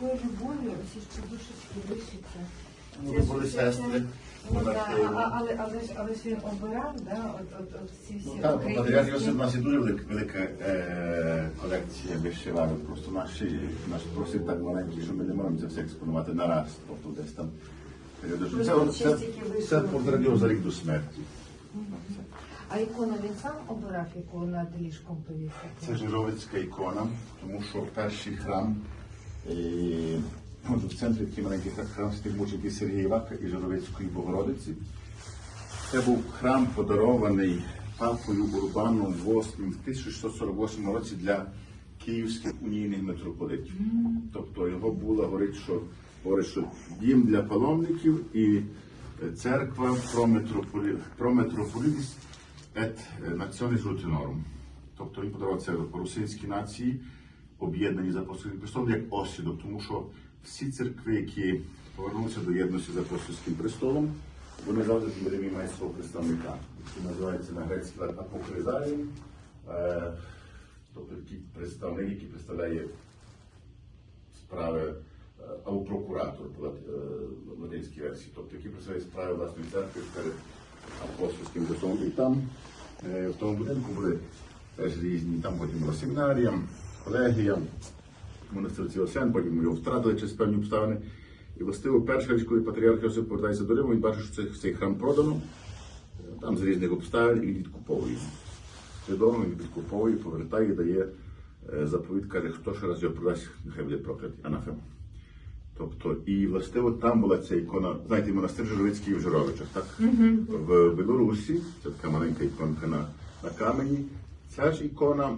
Якою любов'ю всі ж подушечки вишиті. Ну, Це ж- були це- сестри, Ну, да, а- але, але, ж, але ж він обирав, да, от, от, от всі всі Ну, так, українські. патріарх Йосип у нас є дуже велика, велика е, колекція вишиванок. Просто наші, наш просить так маленький, що ми не можемо це все експонувати на раз. Тобто десь там періодично. Це, Просто це, чистики це, вишивані. повторюю за рік до смерті. А ікону він сам обирав, яку над ліжком повісити? Це Жировицька ікона, тому що перший храм е, ну, в центрі такий маленький храм святих мучеників Сергія Івака і Жировицької Богородиці. Це був храм, подарований папою Урбаном VIII в 1648 році для київських унійних митрополитів. Тобто його було, говорить, що, говорить, що дім для паломників і е, церква про, митрополі, про et nationis ultimorum. Тобто він подарував це русинській нації, об'єднані за апостольським престолом, як осідок, тому що всі церкви, які повернулися до єдності з апостольським престолом, вони завжди в Римі мають свого представника, який називається на грецький лад апокризарій, е, тобто представник, який представляє справи е, або прокуратор лат- е, латинській версії, тобто який представляє справи власної церкви перед апостольським престолом. І там в тому будинку були теж різні, там потім була семінарія, колегія, монастир Цілосян, потім його втратили через певні обставини. І властиво перша річ, коли патріарх Йосип повертається до Риму, він бачить, що цей, цей храм продано, е, там з різних обставин, і він відкуповує. Свідомо він відкуповує, повертає, дає е, заповідь, каже, хто ще раз його продасть, нехай буде проклятий, анафема. Тобто, і властиво там була ця ікона, знаєте, монастир Жировицький в Жировичах, так? В Білорусі, це така маленька іконка на, на камені. Ця ж ікона,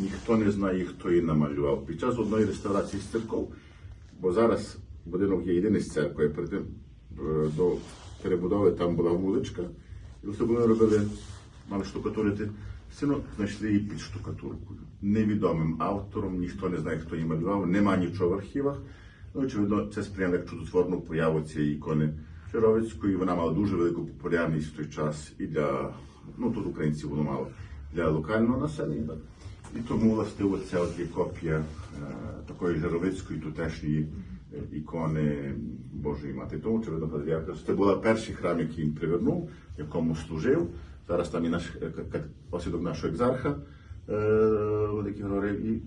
ніхто не знає, хто її намалював. Під час одної реставрації з церков, бо зараз будинок є єдиний з церквою, перед тим е, до перебудови там була вуличка, і особливо робили, мали штукатурити. Сину знайшли її під штукатуркою. Невідомим автором, ніхто не знає, хто її малював, нема нічого в архівах. Ну, очевидно, це сприйняли як чудотворну появу цієї ікони Шировицької. Вона мала дуже велику популярність в той час і для, ну тут українців було мало, для локального населення. І тому, властиво, це от є копія е, такої Жировицької тутешньої е, ікони Божої Мати. Тому, очевидно, патріарх це був перший храм, який він привернув, якому служив. Зараз там і наш е, осідок нашого екзарха Великий Григорій, і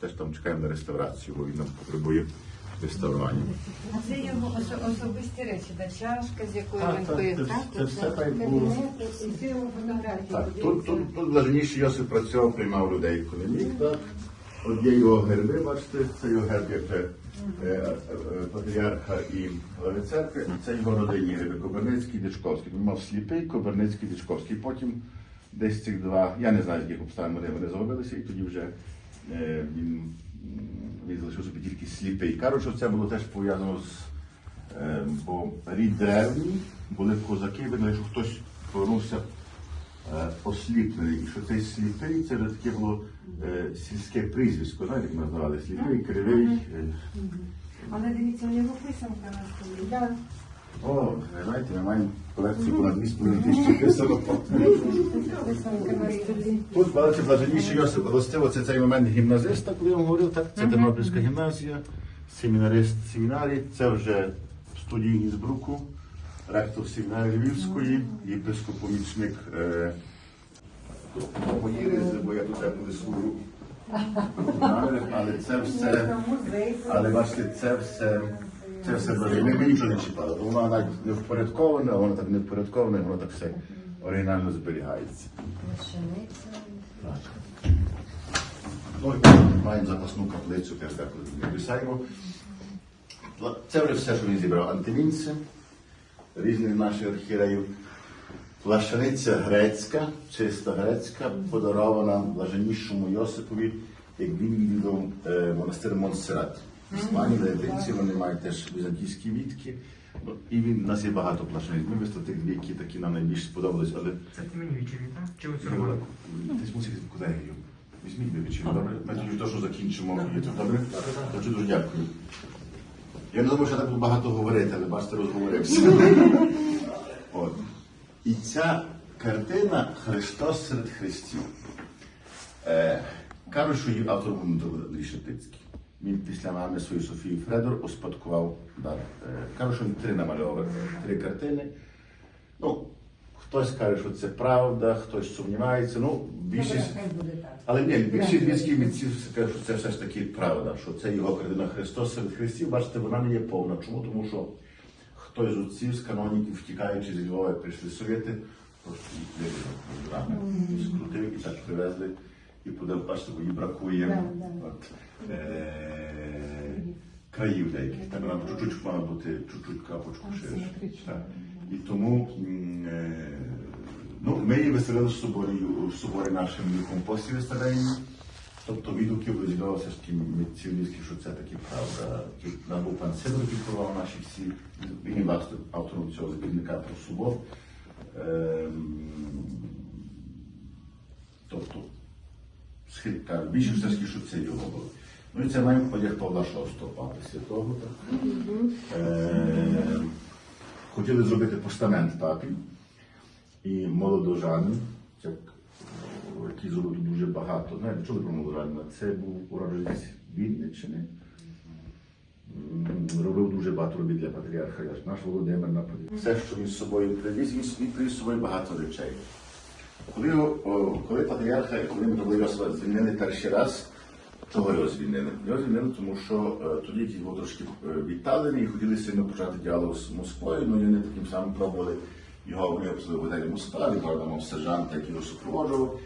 теж там чекаємо на реставрацію, бо він нам потребує реставрування. А це його особисті речі, да? чашка, з якою він пив, це- так? це все так, було. і це його фотографії. Так, тут, тут, тут блаженніший Йосип працював, приймав людей, коли міг. Так. От є його герби, бачите, це його герб як е, е, е, патріарха і глави церкви, це його родинні герби, Коберницький, Дичковський. Він мав сліпий, Коберницький, Дичковський. Потім десь цих два, я не знаю, з яких обставин вони, вони зробилися, і тоді вже він, він залишив собі тільки сліпий. Кажуть, що це було теж пов'язано з Е, бо рід древній були козаки, видно, що хтось повернувся е, осліплений. І що цей сліпий це вже таке було е, сільське прізвисько, знаєте, як називали сліпий, кривий. е. Але дивіться, у нього писанка на столі. О, ви знаєте, ми маємо колекцію понад 2,5 тисячі писанок. Тут бачите, блаженніший Йосип властиво, це цей момент гімназиста, коли я вам говорив, так? Це Тернопільська гімназія, семінарист семінарій, це вже студій Інсбруку, ректор семінарії Львівської, єпископ-помічник е, бо я тут буду служу. Але це все, але бачите, це все, це все блаженне. Ми, ми нічого не чіпали, бо воно навіть не впорядковане, воно так не впорядковане, воно так все оригінально зберігається. Ну, маємо запасну каплицю, теж так не. Це вже все, що він зібрав. Антимінці, різних наших архіреїв. Плащаниця грецька, чиста грецька, подарована блаженнішому Йосипові, як він відвідав е, монастир Монсеррат. В Іспанії, латинці, вони мають теж візантійські вітки. І він, у нас є багато плащаниць. Ми виставили тих дві, які такі нам найбільше сподобались, але Це ти мені вечірні, так? Чи оцю Ну, романку? Десь мусить колегію. Візьміть би вечірку, добре? Ми тоді то, що закінчимо. Є тут добре? Дуже дуже дякую. Я не думаю, що я так буду багато говорити, але бачите, розговорився. От. І ця картина Христос серед Христів. Е, кажуть, що її автор був Дмитро Лішетицький. Він після мами своєї Софії Фредор успадкував дар. Кажу, що він три намальовував, три картини. Ну, хтось каже, що це правда, хтось сумнівається. Ну, більшість. Але ні, більшість військів митців кажуть, що це все ж таки правда, що це його картина Христос серед Христів. Бачите, вона не є повна. Чому? Тому що хтось з отців, з каноніків, втікаючи з Львова, прийшли совєти, просто їх рами, скрутив і так привезли. І подав, бачите, бо бракує от, е- країв деяких. Так вона чуть-чуть мала бути чуть-чуть капочку ширше. Так. І тому е, ну, ми її виставили в соборі, в соборі нашим компості виставлені. Тобто відгуків розділилося з таким митцівницьким, що це таки правда. Нам був пан Сидор, який керував наші всі, він власне автором цього збірника про собор. Ем, тобто, схід, більше все таки, що це його було. Ну і це маємо подяг Павла VI, папи святого. Так. Ем, хотіли зробити постамент папі і молодожани, які зробили дуже багато. Знаєте, чули про молодожанина? Це був уродженець Вінниччини. Робив дуже багато робіт для патріарха. Наш Володимир наприклад. Все, що він з собою привіз, він привіз з собою багато речей. Коли, його, коли патріарха, коли ми Йосифа звільнили перший раз, чого його звільнили? Його звільнили, тому що е, тоді він був трошки е, віддалений і хотіли сильно почати діалог з Москвою, ну і вони таким самим пробували його обсудили в готелі Москва, він правда мав сержанта, який його супроводжував.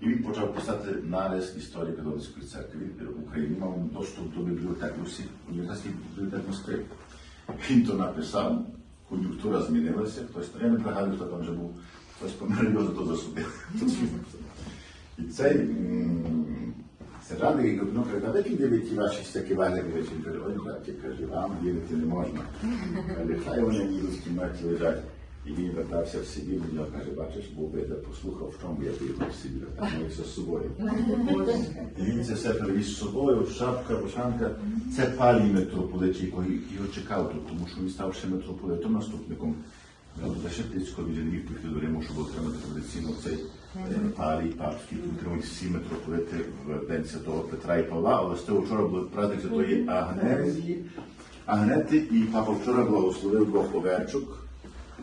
І він почав писати нарис історії католицької церкви в Україні мав доступ до бібліотек усіх університетських бібліотек Москви. Він то написав, кон'юнктура змінилася, хтось я не пригадую, хто там вже був, хтось помер його зато написав. І цей сержант, який ну, каже, а дивить ті ваші речі? Він каже, ой, браті, каже, вам вірити не можна. Але хай вони їдуть кімнаті лежать. І він вертався в Сибір, і каже, бачиш, був би, де послухав, в чому я поїхав в а там все з собою. І він це все привіз з собою, шапка, рушанка. Це палій митрополит, який його чекав тут, тому що він став ще митрополитом наступником. До Шептицького він Львів поїхав до Риму, щоб отримати традиційно цей е, палій папський. Отримують всі митрополити в День Святого Петра і Павла, але з того вчора був праздник Святої Агнезії. Агнети, і папа вчора благословив двох овечок,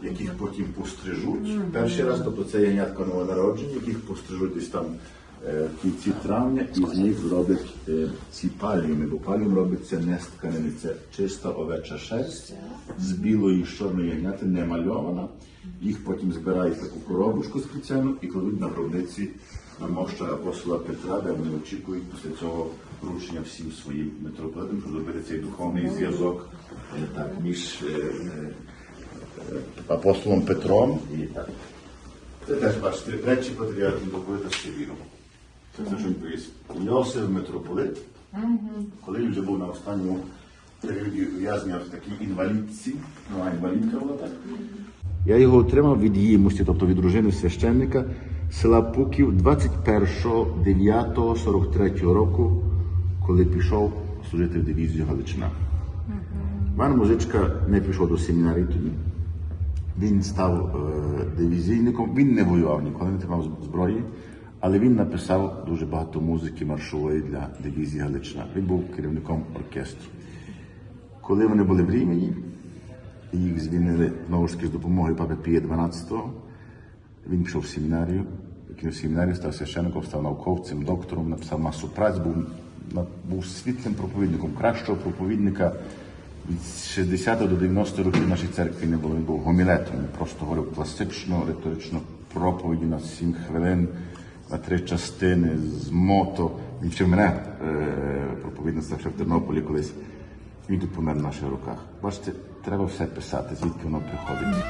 яких потім пострижуть. Перший раз, тобто це ягнятко новонародження, яких пострижуть десь там е, в кінці травня, і з них зроблять е, ці паліуми, бо паліум робиться не з тканини, це чиста овеча шерсть з білої з чорної ягняти, не мальована. Їх потім збирають таку коробочку спеціальну і кладуть на гробниці на моща апостола Петра, де вони очікують після цього вручення всім своїм митрополитам, щоб зробити цей духовний зв'язок е, між е, е, апостолом Петром і так. Це теж бачите, речі патріарха митрополита з Сибіру. Це все, що він. Йосиф митрополит, коли він вже був на останньому періоді ув'язнення в такій інвалідці, ну а інвалідка була так. Я його отримав від її мусті, тобто від дружини священника села Пуків 21.09.43 року, коли пішов служити в дивізію Галичина. Іван Музичка не пішов до семінарії тоді. Він став е, дивізійником, він не воював ніколи, не тримав зброї, але він написав дуже багато музики маршової для дивізії Галичина. Він був керівником оркестру. Коли вони були в Рівні, їх звільнили знову ж таки з допомогою папи Пія 12 го він пішов в семінарію, кинув семінарію, став священником, став науковцем, доктором, написав масу праць, був, був світлим проповідником, кращого проповідника від 60 до 90 років нашій церкві не було. Він був гомілетом, він просто говорив класично, риторично проповіді на 7 хвилин, на три частини з мото. Він вчив мене е, проповідництва ще в Тернополі колись. Він тут помер в наших руках. Бачите, треба все писати, звідки воно приходить.